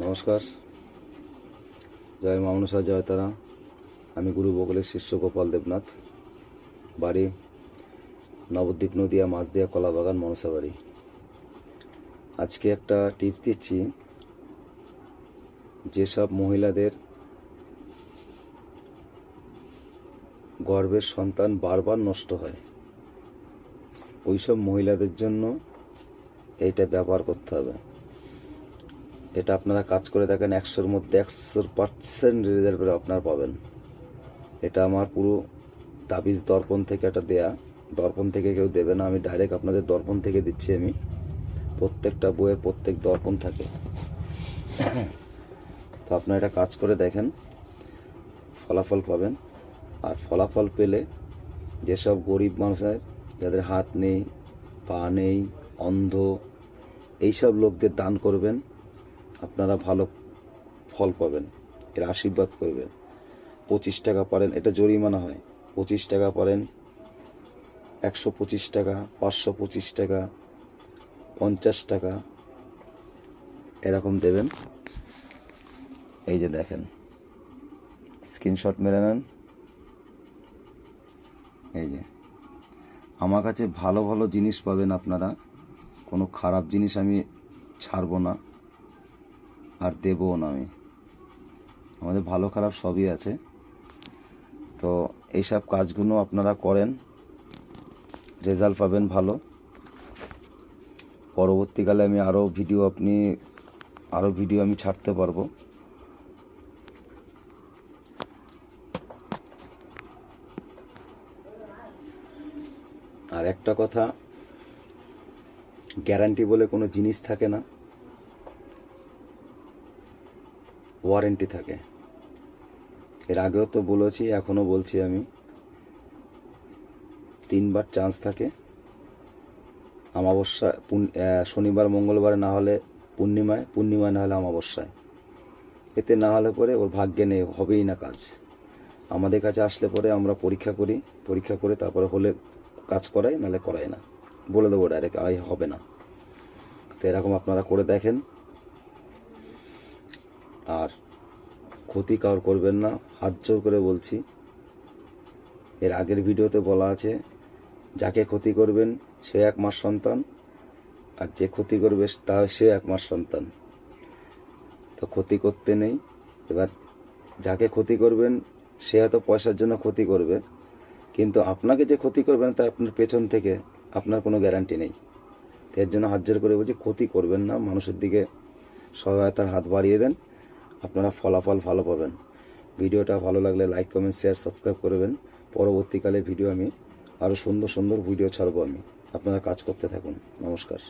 নমস্কার। জয় মামনসা জয় তারা। আমি গুরু বকুলের শিষ্য গোপাল দেবনাথ। বাড়ি নবদ্বীপ নদিয়া মাছদিয়া কলাবাগান মনসা বাড়ি। আজকে একটা টিপ দিচ্ছি। যেসব মহিলাদের গর্ভের সন্তান বারবার নষ্ট হয়, ওইসব মহিলাদের জন্য এইটা ব্যবহার করতে হবে। এটা আপনারা কাজ করে দেখেন একশোর মধ্যে একশোর পার্সেন্ট রেজাল্ট আপনারা পাবেন। এটা আমার পুরো তাবিজ দর্পণ থেকে এটা দেয়া। দর্পণ থেকে কেউ দেবে না, আমি ডাইরেক্ট আপনাদের দর্পণ থেকে দিচ্ছি আমি। প্রত্যেকটা বইয়ের প্রত্যেক দর্পণ থাকে। তো আপনারা এটা কাজ করে দেখেন, ফলাফল পাবেন। আর ফলাফল পেলে যেসব গরিব মানুষের যাদের হাত নেই, পা নেই, অন্ধ, এইসব লোকদের দান করবেন। আপনারা ভালো ফল পাবেন, এর আশীর্বাদ করবেন। পঁচিশ টাকা পারেন, এটা জরিমানা হয়। পঁচিশ টাকা পারেন, একশো পঁচিশ টাকা, পাঁচশো পঁচিশ টাকা, পঞ্চাশ টাকা, এরকম দেবেন। এই যে দেখেন, স্ক্রিনশট মেরে নেন। এই যে, আমার কাছে ভালো ভালো জিনিস পাবেন আপনারা, কোনো খারাপ জিনিস আমি ছাড়বো না। আর দেবও না আমি। আমাদের ভালো খারাপ সবই আছে। তো এইসব কাজগুলো আপনারা করেন, রেজাল্ট পাবেন ভালো। পরবর্তীকালে আমি আরও ভিডিও আপনি আরও ভিডিও আমি ছাড়তে পারব। আর একটা কথা গ্যারান্টি বলে কোনো জিনিস থাকে না। ওয়ারেন্টি থাকে। এর আগেও তো বলেছি এখনও বলছি আমি। তিনবার চান্স থাকে। অমাবস্যা শনিবার, মঙ্গলবার না হলে পূর্ণিমায় পূর্ণিমায় না হলে অমাবস্যায়। এতে না হলে পরে ওর ভাগ্যে নেই, হবেই না কাজ। আমাদের কাছে আসলে পরে আমরা পরীক্ষা করি, পরীক্ষা করে তারপরে হলে কাজ করাই, নাহলে করাই না। বলে দেবো ডাইরেক্ট আই হবে না। তো এরকম আপনারা করে দেখেন। আর ক্ষতি কার করবেন না। হাত জোর করে বলছি, এর আগের ভিডিওতে বলা আছে, যাকে ক্ষতি করবেন সে এক মাস সন্তান, আর যে ক্ষতি করবে তা সে এক মাস সন্তান। তো ক্ষতি করতে নেই। এবার যাকে ক্ষতি করবেন, সে হয়তো পয়সার জন্য ক্ষতি করবে, কিন্তু আপনাকে যে ক্ষতি করবেন তা আপনার পেছন থেকে আপনার কোনো গ্যারান্টি নেই। এর জন্য হাত জোর করে বলছি, ক্ষতি করবেন না। মানুষের দিকে সহায়তার হাত বাড়িয়ে দেন। আপনারা ফলাফল ভালো পাবেন। ভিডিওটা ভালো লাগলে লাইক কমেন্ট শেয়ার সাবস্ক্রাইব করবেন। পরবর্তীকালে ভিডিও আমি আরও সুন্দর সুন্দর ভিডিও ছাড়বো আমি। আপনারা কাজ করতে থাকুন। নমস্কার।